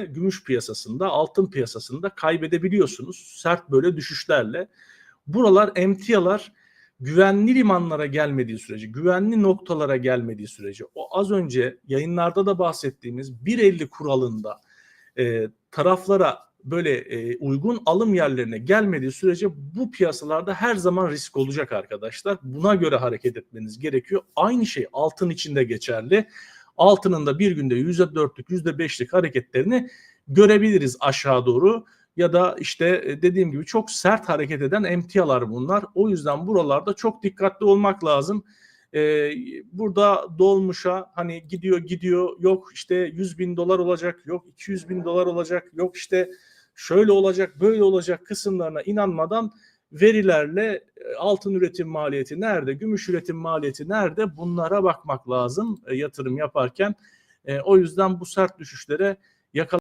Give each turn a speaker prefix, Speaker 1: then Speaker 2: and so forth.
Speaker 1: gümüş piyasasında, altın piyasasında kaybedebiliyorsunuz sert böyle düşüşlerle. Buralar emtialar güvenli limanlara gelmediği sürece, güvenli noktalara gelmediği sürece o az önce yayınlarda da bahsettiğimiz 1.50 kuralında e, taraflara böyle e, uygun alım yerlerine gelmediği sürece bu piyasalarda her zaman risk olacak arkadaşlar. Buna göre hareket etmeniz gerekiyor. Aynı şey altın içinde geçerli. Altının da bir günde %4'lük %5'lik hareketlerini görebiliriz aşağı doğru ya da işte e, dediğim gibi çok sert hareket eden emtialar bunlar. O yüzden buralarda çok dikkatli olmak lazım. Ee, burada dolmuşa hani gidiyor gidiyor yok işte 100 bin dolar olacak yok 200 bin dolar olacak yok işte şöyle olacak böyle olacak kısımlarına inanmadan verilerle altın üretim maliyeti nerede, gümüş üretim maliyeti nerede bunlara bakmak lazım e, yatırım yaparken. E, o yüzden bu sert düşüşlere yakalamak